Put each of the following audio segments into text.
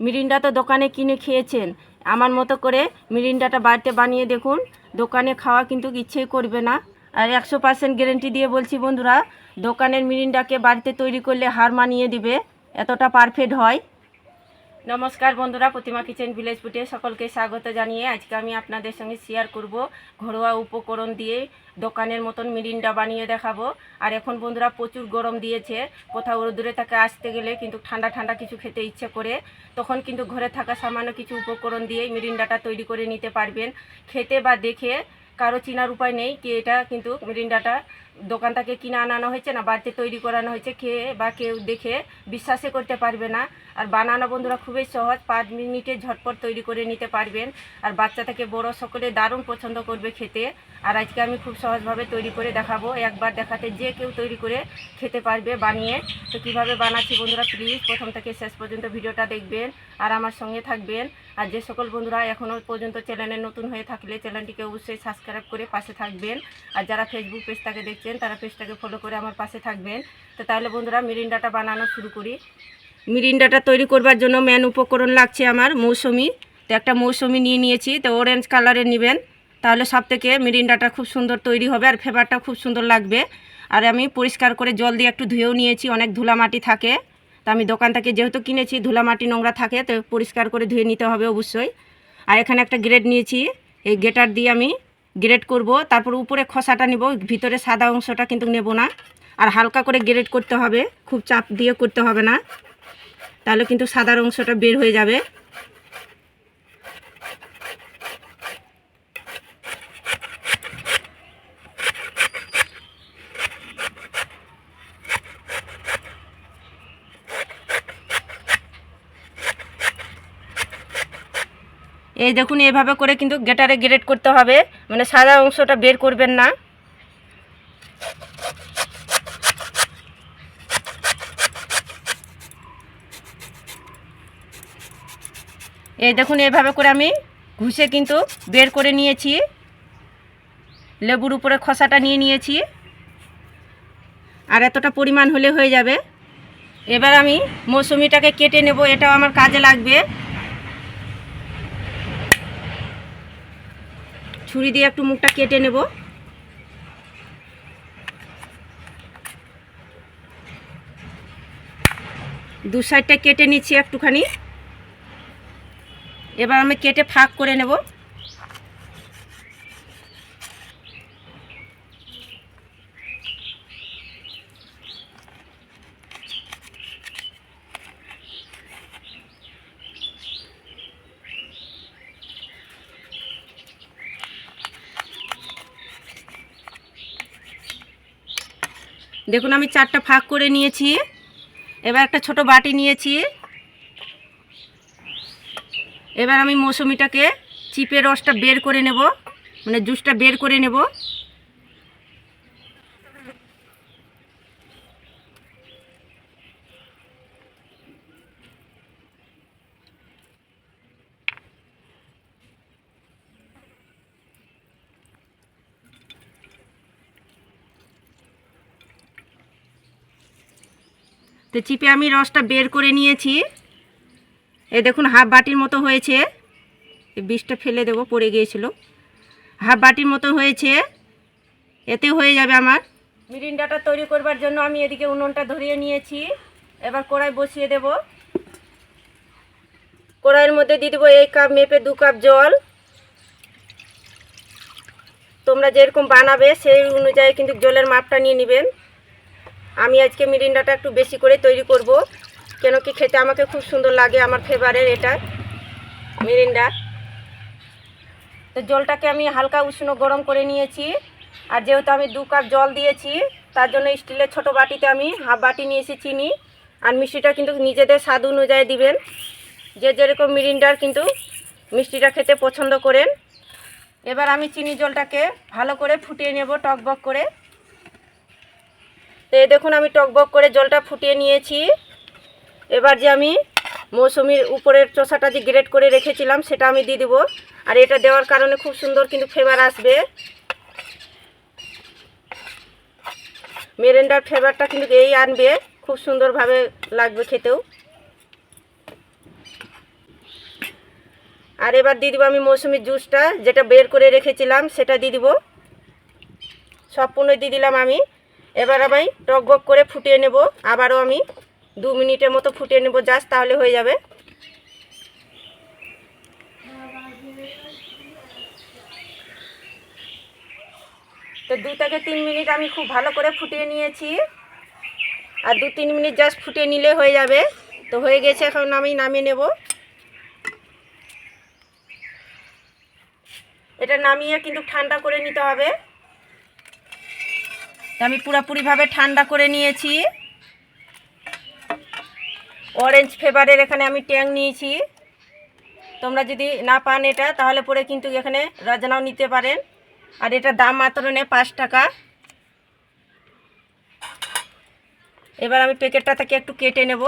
Mirinda তো দোকানে কিনে খেয়েছেন। আমার মতো করে মিরিন্ডাটা বাড়িতে বানিয়ে দেখুন। দোকানে খাওয়া কিন্তু ইচ্ছেই করবে না। আর একশো পার্সেন্ট গ্যারেন্টি দিয়ে বলছি বন্ধুরা, দোকানের মিরিন্ডাকে বাড়িতে তৈরি করলে হার মানিয়ে দিবে। এতটা পারফেক্ট হয়। নমস্কার বন্ধুরা, প্রতিমা কিচেন ভিলেজ ফুটে সকলকে স্বাগত জানিয়ে আজকে আমি আপনাদের সঙ্গে শেয়ার করব ঘরোয়া উপকরণ দিয়ে দোকানের মতন মিরিন্ডা বানিয়ে দেখাবো। আর এখন বন্ধুরা, প্রচুর গরম দিয়েছে, কোথাও দূরে থেকে আসতে গেলে কিন্তু ঠান্ডা ঠান্ডা কিছু খেতে ইচ্ছে করে। তখন কিন্তু ঘরে থাকা সামান্য কিছু উপকরণ দিয়ে মিরিন্ডাটা তৈরি করে নিতে পারবেন। খেতে বা দেখে কারও চেনার উপায় নেই কি এটা কিন্তু মিরিন্ডাটা দোকান থেকে কিনে আনানো হয়েছে না, বাড়িতে তৈরি করানো হয়েছে খেয়ে বা কেউ দেখে বিশ্বাসই করতে পারবে না। আর বানানো বন্ধুরা খুবই সহজ, পাঁচ মিনিটে ঝটপট তৈরি করে নিতে পারবেন। আর বাচ্চা থেকে বড় সকলে দারুণ পছন্দ করবে খেতে। আর আজকে আমি খুব সহজভাবে তৈরি করে দেখাবো। একবার দেখাতে যে কেউ তৈরি করে খেতে পারবে বানিয়ে। তো কীভাবে বানাচ্ছি বন্ধুরা প্লিজ প্রথম থেকে শেষ পর্যন্ত ভিডিওটা দেখবেন আর আমার সঙ্গে থাকবেন। আর যে সকল বন্ধুরা এখনও পর্যন্ত চ্যানেলে নতুন হয়ে থাকলে চ্যানেলটিকে অবশ্যই সাবস্ক্রাইব করে পাশে থাকবেন। আর যারা ফেসবুক পেজটাকে দেখছেন, তারা পেজটাকে ফলো করে আমার পাশে থাকবেন। তো তাহলে বন্ধুরা, মিরিন্ডাটা বানানো শুরু করি। মিরিন্ডাটা তৈরি করবার জন্য মেন উপকরণ লাগছে আমার মৌসুমি। তো একটা মৌসুমি নিয়ে নিয়েছি, তো অরেঞ্জ কালারের নেবেন। তাহলে সব থেকে মিরিন্ডাটা খুব সুন্দর তৈরি হবে, আর ফ্লেভারটা খুব সুন্দর লাগবে। আর আমি পরিষ্কার করে জল দিয়ে একটু ধুয়েও নিয়েছি, অনেক ধুলা মাটি থাকে। তো আমি দোকান থেকে যেহেতু কিনেছি ধুলা মাটি নোংরা থাকে, তো পরিষ্কার করে ধুয়ে নিতে হবে অবশ্যই। আর এখানে একটা গ্রেড নিয়েছি, এই গেটার দিয়ে আমি গ্রেড করব, তারপর উপরে খসাটা নেব, ভিতরে সাদা অংশটা কিন্তু নেব না। আর হালকা করে গ্রেড করতে হবে, খুব চাপ দিয়ে করতে হবে না। তাহলে কিন্তু সাদার অংশটা বের হয়ে যাবে। এই দেখুন, এভাবে করে কিন্তু গেটারে গ্রেড করতে হবে। মানে সাদা অংশটা বের করবেন না। এই দেখুন, এভাবে করে আমি ঘুষে কিন্তু বের করে নিয়েছি। লেবুর উপরে খসাটা নিয়ে নিয়েছি। আর এতটা পরিমাণ হলে হয়ে যাবে। এবার আমি মৌসুমিটাকে কেটে নেব, এটাও আমার কাজে লাগবে। ছুরি দিয়ে একটু মুখটা কেটে নেব। দু সাইডটা কেটে নিচ্ছি একটুখানি। এবার আমি কেটে ফাঁক করে নেব। দেখুন, আমি চারটা ফাঁক করে নিয়েছি। এবার একটা ছোট বাটি নিয়েছি। এবার আমি মৌসুমিটাকে চিপের রসটা বের করে নেব মানে জুসটা বের করে নেব। তো চিপে আমি রসটা বের করে নিয়েছি, এ দেখুন হাফ বাটির মতো হয়েছে। বিষটা ফেলে দেবো, পড়ে গিয়েছিল। হাফ বাটির মতো হয়েছে, এতে হয়ে যাবে আমার। মিরিন্ডাটা তৈরি করবার জন্য আমি এদিকে উনুনটা ধরিয়ে নিয়েছি। এবার কড়াই বসিয়ে দেব। কড়াইয়ের মধ্যে দিয়ে দেবো এই কাপ মেপে দু কাপ জল। তোমরা যেরকম বানাবে সেই অনুযায়ী কিন্তু জলের মাপটা নিয়ে নেবেন। আমি আজকে মিরিন্ডাটা একটু বেশি করে তৈরি করব, কেন কি খেতে আমাকে খুব সুন্দর লাগে, আমার ফেভারের এটা, মিরিন্ডা। তো জলটাকে আমি হালকা উষ্ণ গরম করে নিয়েছি, আর যেহেতু আমি দু কাপ জল দিয়েছি, তার জন্য স্টিলের ছোট বাটিতে আমি হাফ বাটি নিয়েছি চিনি, আর মিষ্টিটা কিন্তু নিজেদের স্বাদ অনুযায়ী দিবেন। যে যেরকম মিরিন্ডার কিন্তু মিষ্টিটা খেতে পছন্দ করেন। এবার আমি চিনি জলটাকে ভালো করে ফুটিয়ে নেব টকবক করে। তো এই দেখুন, আমি টকবক করে জলটা ফুটিয়ে নিয়েছি। এবার যে আমি মৌসুমির উপরের চোষাটা যে গ্রেট করে রেখেছিলাম, সেটা আমি দিয়ে দেবো। আর এটা দেওয়ার কারণে খুব সুন্দর কিন্তু ফ্লেভার আসবে। মেরেন্ডার ফ্লেভারটা কিন্তু এই আনবে, খুব সুন্দরভাবে লাগবে খেতেও। আর এবার দিয়ে দিব আমি মৌসুমির জুসটা যেটা বের করে রেখেছিলাম, সেটা দিয়ে দিব। সম্পূর্ণ দিয়ে দিলাম আমি। এবার আমি টক বক করে ফুটিয়ে নেব। আবারও আমি দু মিনিটের মতো ফুটিয়ে নেব, জাস্ট তাহলে হয়ে যাবে। তো দু থেকে তিন মিনিট আমি খুব ভালো করে ফুটিয়ে নিয়েছি। আর দু তিন মিনিট জাস্ট ফুটিয়ে নিলে হয়ে যাবে। তো হয়ে গেছে, এখন আমি নামিয়ে নেব। এটা নামিয়ে কিন্তু ঠান্ডা করে নিতে হবে। আমি পুরোপুরিভাবে ঠান্ডা করে নিয়েছি। অরেঞ্জ ফ্লেভারের এখানে আমি ট্যাং নিয়েছি। তোমরা যদি না পান এটা, তাহলে পরে কিন্তু এখানে রাজনাও নিতে পারেন। আর এটা দাম মাত্র নেয় পাঁচ টাকা। এবার আমি প্যাকেটটা থেকে একটু কেটে নেব।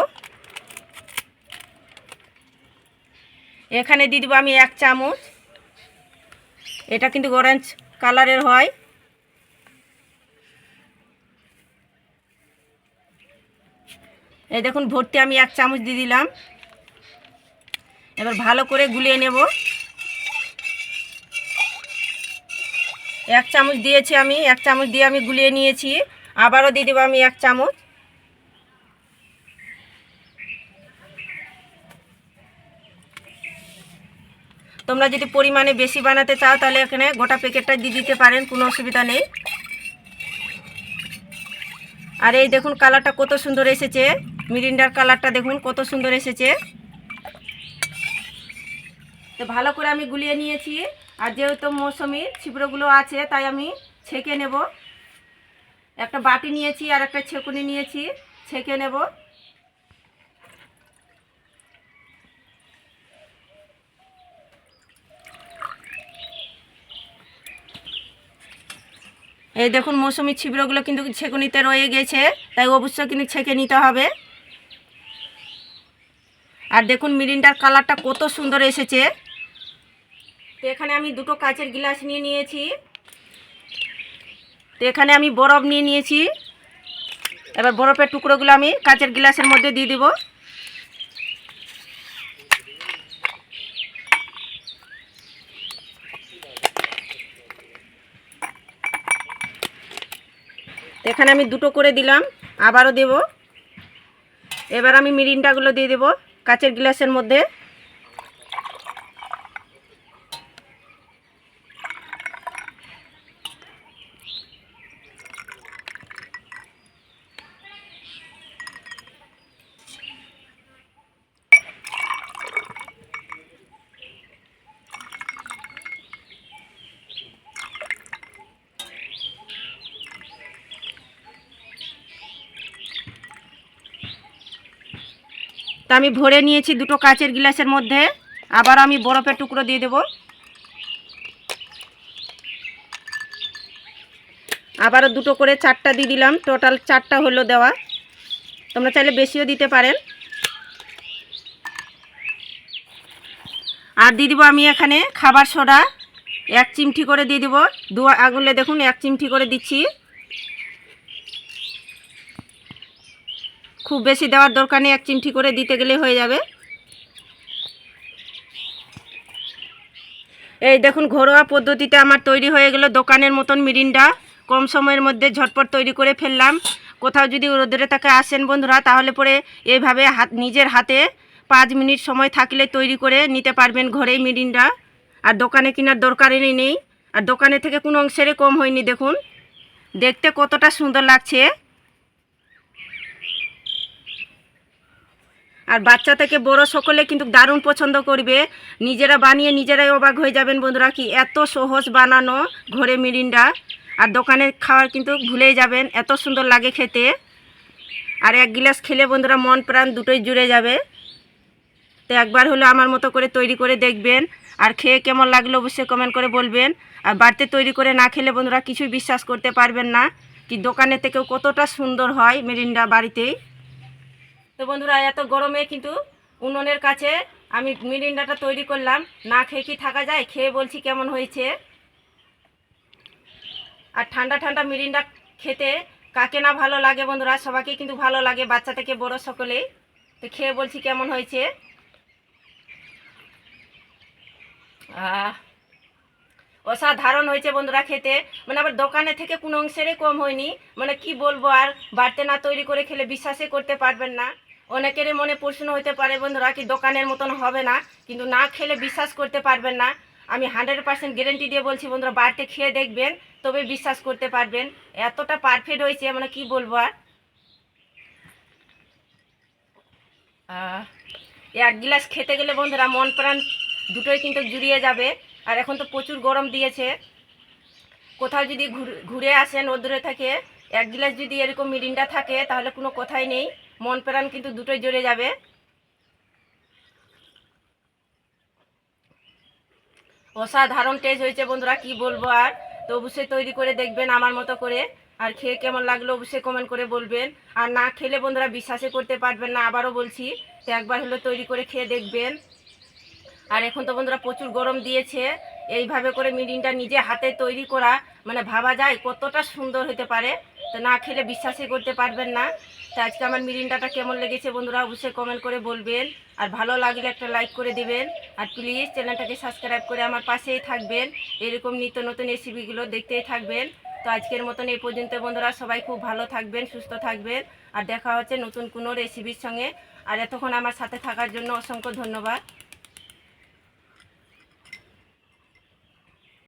এখানে দিয়ে দেবো আমি এক চামচ। এটা কিন্তু অরেঞ্জ কালারের হয়। এই দেখুন, ভর্তি আমি এক চামচ দিয়ে দিলাম। এবার ভালো করে গুলিয়ে নেব। এক চামচ দিয়েছি আমি, এক চামচ দিয়ে আমি গুলিয়ে নিয়েছি। আবারও দিয়ে দেবো আমি এক চামচ। তোমরা যদি পরিমাণে বেশি বানাতে চাও, তাহলে এখানে গোটা প্যাকেটটা দিয়ে দিতে পারেন, কোনো অসুবিধা নেই। আর এই দেখুন, কালারটা কত সুন্দর এসেছে। মিরিন্ডার কালারটা দেখুন, কত সুন্দর এসেছে। তো ভালো করে আমি গুলিয়ে নিয়েছি, আর যেহেতু মৌসুমি ছিবড়োগুলো আছে, তাই আমি ছেঁকে নেব। একটা বাটি নিয়েছি আর একটা ছেঁকুনি নিয়েছি, ছেঁকে নেব। এই দেখুন, মৌসুমি ছিবড়োগুলো কিন্তু ছেঁকুনিতে রয়ে গেছে, তাই অবশ্যই কিন্তু ছেঁকে নিতে হবে। আর দেখুন মিরিন্ডার কালারটা কত সুন্দর এসেছে। তো এখানে আমি দুটো কাচের গ্লাস নিয়ে নিয়েছি। তো এখানে আমি বরফ নিয়ে নিয়েছি। এবার বরফের টুকরোগুলো আমি কাচের গ্লাসের মধ্যে দিয়ে দিব। এখানে আমি দুটো করে দিলাম, আবারও দেব। এবার আমি মিরিন্ডাগুলো দিয়ে দেব। কাচের গ্লাসের মধ্যে তা আমি ভরে নিয়েছি দুটো কাচের গ্লাসের মধ্যে। আবার আমি বরফের টুকরো দিয়ে দেব। আবারও দুটো করে চারটা দিয়ে দিলাম। টোটাল চারটা হলো দেওয়া। তোমরা চাইলে বেশিও দিতে পারেন। আর দিয়ে দিব আমি এখানে খাবার সোডা। এক চিমটি করে দিয়ে দিব। দু আগুলে দেখুন, এক চিমটি করে দিচ্ছি। খুব বেশি দেওয়ার দরকার নেই, এক চিমটি করে দিতে গেলে হয়ে যাবে। এই দেখুন, ঘরোয়া পদ্ধতিতে আমার তৈরি হয়ে গেল দোকানের মতন মিরিন্ডা। কম সময়ের মধ্যে ঝটপট তৈরি করে ফেললাম। কোথাও যদি রোদরে তাকে আসেন বন্ধুরা, তাহলে পরে এইভাবে হাত নিজের হাতে পাঁচ মিনিট সময় থাকলে তৈরি করে নিতে পারবেন ঘরেই মিরিন্ডা। আর দোকানে কেনার দরকারই নেই। আর দোকানে থেকে কোনো অংশেরই কম হয়নি, দেখুন। দেখতে কতটা সুন্দর লাগছে। আর বাচ্চা থেকে বড় সকলে কিন্তু দারুণ পছন্দ করবে। নিজেরা বানিয়ে নিজেরাই অবাক হয়ে যাবেন বন্ধুরা কি এত সহজ বানানো ঘরে মিরিন্ডা। আর দোকানে খাওয়ার কিন্তু ভুলেই যাবেন, এত সুন্দর লাগে খেতে। আর এক গিলাস খেলে বন্ধুরা মন প্রাণ দুটোই জুড়ে যাবে। তো একবার হলো আমার মতো করে তৈরি করে দেখবেন। আর খেয়ে কেমন লাগল অবশ্যই কমেন্ট করে বলবেন। আর বাড়িতে তৈরি করে না খেলে বন্ধুরা কিছুই বিশ্বাস করতে পারবেন না। কি দোকানের থেকেও কতটা সুন্দর হয় মেরিন্ডা বাড়িতেই। তো বন্ধুরা, এত গরমে কিন্তু উনুনের কাছে আমি মিরিন্ডাটা তৈরি করলাম। না খেয়ে কি থাকা যায়? খেয়ে বলছি কেমন হয়েছে। আর ঠান্ডা ঠান্ডা মিরিন্ডা খেতে কাকে না ভালো লাগে বন্ধুরা? সবাইকে কিন্তু ভালো লাগে, বাচ্চা থেকে বড় সকলেই। তো খেয়ে বলছি কেমন হয়েছে। অসাধারণ হয়েছে বন্ধুরা খেতে। মানে আবার দোকানে থেকে কোনো অংশেরই কম হয়নি। মানে কি বলব, আর বাড়তে না তৈরি করে খেলে বিশ্বাসই করতে পারবেন না। অনেকেরই মনে প্রশ্ন হতে পারে, বন্ধুরা, কি দোকানের মতন হবে না? কিন্তু না খেলে বিশ্বাস করতে পারবেন না। আমি হান্ড্রেড পার্সেন্ট গ্যারেন্টি দিয়ে বলছি, বন্ধুরা, বাড়িতে খেয়ে দেখবেন, তবে বিশ্বাস করতে পারবেন। এতটা পারফেক্ট হয়েছে মানে কি বলব আর? এক গ্লাস খেতে গেলে, বন্ধুরা, মন প্রাণ দুটোই কিন্তু জুড়িয়ে যাবে। আর এখন তো প্রচুর গরম দিয়েছে। কোথাও যদি ঘুরে আসেন রোদ্দুরে থাকে, এক গ্লাস যদি এরকম মিরিন্ডা থাকে, তাহলে কোনো কথাই নেই। মন প্রাণ কিন্তু দুটোই জুড়ে যাবে। অসাধারণ টেস্ট হয়েছে বন্ধুরা, কি বলব আর? তো অবশ্যই তৈরি করে দেখবেন আমার মতো করে। আর খেয়ে কেমন লাগল অবশ্যই কমেন্ট করে বলবেন। আর না খেলে বন্ধুরা বিশ্বাসই করতে পারবেন না, আবারও বলছি, তো একবার হলো তৈরি করে খেয়ে দেখবেন। আর এখন তো বন্ধুরা প্রচুর গরম দিয়েছে, এইভাবে করে মিরিনটা নিজে হাতে তৈরি করা মানে ভাবা যায় কতটা সুন্দর হতে পারে। তো না খেলে বিশ্বাসই করতে পারবেন না। তো আজকে আমার মিরিন্ডাটা কেমন লেগেছে বন্ধুরা অবশ্যই কমেন্ট করে বলবেন। আর ভালো লাগলে একটা লাইক করে দিবেন। আর প্লিজ চ্যানেলটাকে সাবস্ক্রাইব করে আমার পাশেই থাকবেন। এরকম নিত্য নতুন রেসিপিগুলো দেখতেই থাকবেন। তো আজকের মতন এই পর্যন্ত বন্ধুরা, সবাই খুব ভালো থাকবেন, সুস্থ থাকবেন। আর দেখা হচ্ছে নতুন কোনো রেসিপির সঙ্গে। আর এতক্ষণ আমার সাথে থাকার জন্য অসংখ্য ধন্যবাদ।